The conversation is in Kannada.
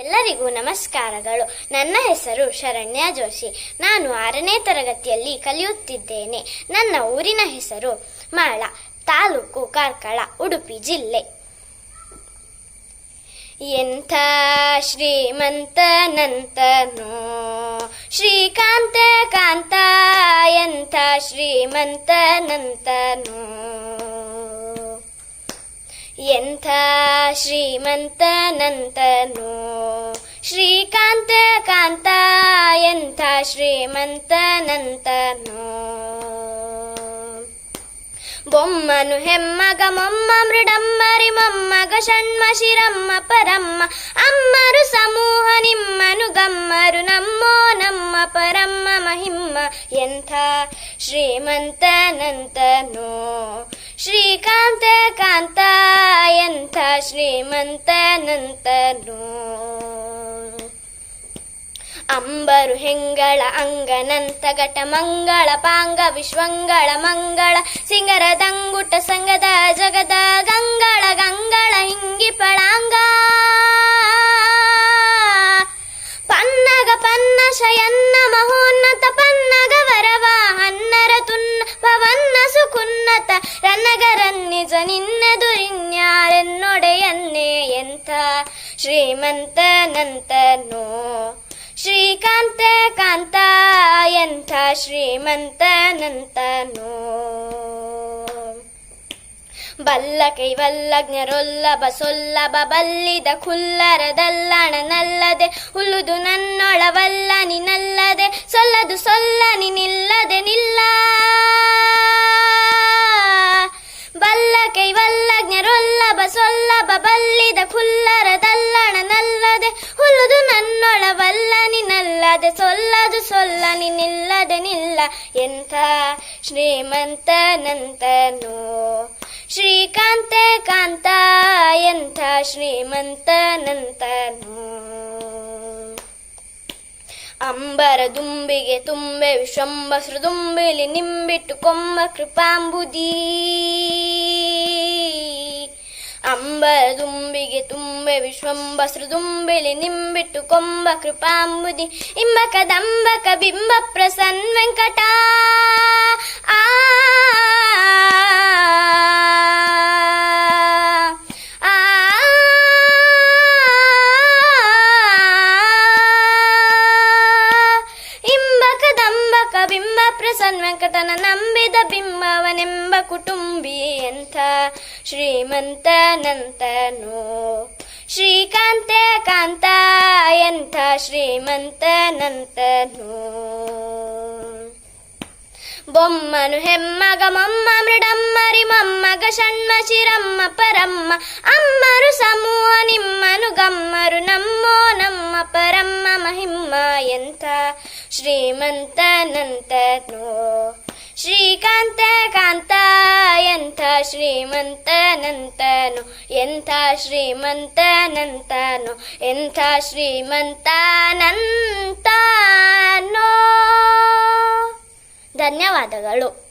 ಎಲ್ಲರಿಗೂ ನಮಸ್ಕಾರಗಳು. ನನ್ನ ಹೆಸರು ಶರಣ್ಯ ಜೋಶಿ. ನಾನು ಆರನೇ ತರಗತಿಯಲ್ಲಿ ಕಲಿಯುತ್ತಿದ್ದೇನೆ. ನನ್ನ ಊರಿನ ಹೆಸರು ಮಾಳ, ತಾಲೂಕು ಕಾರ್ಕಳ, ಉಡುಪಿ ಜಿಲ್ಲೆ. ಎಂಥ ಶ್ರೀಮಂತನಂತನೋ ಶ್ರೀಕಾಂತ ಕಾಂತ ಎಂಥ ಶ್ರೀಮಂತನಂತನೋ. ಎಂಥ ಶ್ರೀಮಂತನಂತನೋ ಶ್ರೀಮಂತನಂತನೋ ಬೊಮ್ಮನು ಹೆಮ್ಮಗ ಮೊಮ್ಮ ಮೃಡಮ್ಮರಿ ಮೊಮ್ಮಗ ಷಣ್ಮ ಶಿರಮ್ಮ ಪರಮ್ಮ ಅಮ್ಮರು ಸಮೂಹ ನಿಮ್ಮನು ಗಮ್ಮರು ನಮ್ಮೋ ನಮ್ಮ ಪರಮ್ಮ ಮಹಿಮ್ಮ ಎಂಥ ಶ್ರೀಮಂತನಂತನೋ ಶ್ರೀಕಾಂತ ಕಾಂತ ಎಂಥ ಶ್ರೀಮಂತನಂತನೋ ಅಂಬರು ಹೆಂಗಳ ಅಂಗನಂತ ಘಟ ಮಂಗಳ ಪಾಂಗ ವಿಶ್ವಂಗಳ ಮಂಗಳ ಸಿಂಗರ ದಂಗುಟ ಸಂಗದ ಜಗದ ಗಂಗಳ ಗಂಗಳ ಹಿಂಗಿ ಪಳಾಂಗ. ಪನ್ನಗ ಪನ್ನ ಶಯನ್ನ ಮಹೋನ್ನತ ಪನ್ನಗ ವರವ ಹನ್ನರ ತುನ್ನ ಪವನ್ನ ಸುಕುನ್ನತ ರನ್ನಗರನ್ನಿಜ ನಿನ್ನೆದುರಿನ್ಯಾರೆನ್ನೊಡೆಯನ್ನೇ ಎಂಥ ಶ್ರೀಮಂತನಂತನೋ. ಶ್ರೀಕಾಂತ ಕಾಂತ, ಎಂಥ ಶ್ರೀಮಂತನಂತನೋ ಬಲ್ಲ ಕೈವಲ್ಲಜ್ಞರೊಲ್ಲ ಬಸೊಲ್ಲ ಬಲ್ಲಿದ ಖುಲ್ಲರದಲ್ಲಣನಲ್ಲದೆ ಹುಲ್ಲುದು ನನ್ನೊಳವಲ್ಲ ನಿನ್ನಲ್ಲದೆ, ಸೊಲ್ಲದು ಸೊಲ್ಲ ನಿಲ್ಲದೆ ನಿಲ್ಲ. ನನ್ನೊಳವಲ್ಲ ನಿನ್ನಲ್ಲದೆ ಸೊಲ್ಲದು ಸೊಲ್ಲ ನಿಲ್ಲದೆ ನಿಲ್ಲ. ಎಂಥ ಶ್ರೀಮಂತನಂತನು. ಶ್ರೀಕಾಂತ ಕಾಂತ, ಎಂಥ ಶ್ರೀಮಂತನಂತನು. ಅಂಬರ ದುಂಬಿಗೆ ತುಂಬೆ ವಿಶ್ವಂಬ ಸೃದುಂಬಿಲಿ ನಿಂಬಿಟ್ಟು ಕೊಂಬ ಕೃಪಾಂಬುದಿ. ಅಂಬರ ದುಂಬಿಗೆ ತುಂಬೆ ವಿಶ್ವಂಬ ಸೃದುಂಬಿಲಿ ನಿಂಬಿಟ್ಟು ಕೊಂಬ ಕೃಪಾಂಬುದಿ ಇಂಬ ಕದಂಬ ಬಿಂಬ ಪ್ರಸನ್ ವೆಂಕಟ ಆ ಆ ಕದಂಬ ಕಬಿಂಬ ವೆಂಕಟನ ನಂಬಿದ ಬಿಂಬವನೆಂಬ ಕುಟುಂಬಿ ಎಂಥ? ಶ್ರೀಮಂತನಂತನೋ. ಶ್ರೀಕಾಂತ ಕಾಂತ ಎಂಥ? ಶ್ರೀಮಂತನಂತನೋ. బొమ్మను హెమ్మగమమ్మ మృడమ్మరి మమ్మగ షణ్మ చిరమ్మ పరమ్మ. అమ్మరు సమూహ నిమ్మను గమ్మరు నమ్మో నమ్మ పరమ్మ మహిమ్మ ఎంత? శ్రీమంతనంతనో. శ్రీకాంత కాంత ఎంత? శ్రీమంతనంతను. ఎంత? శ్రీమంతనంతను. ఎంత? శ్రీమంతానంత ಧನ್ಯವಾದಗಳು.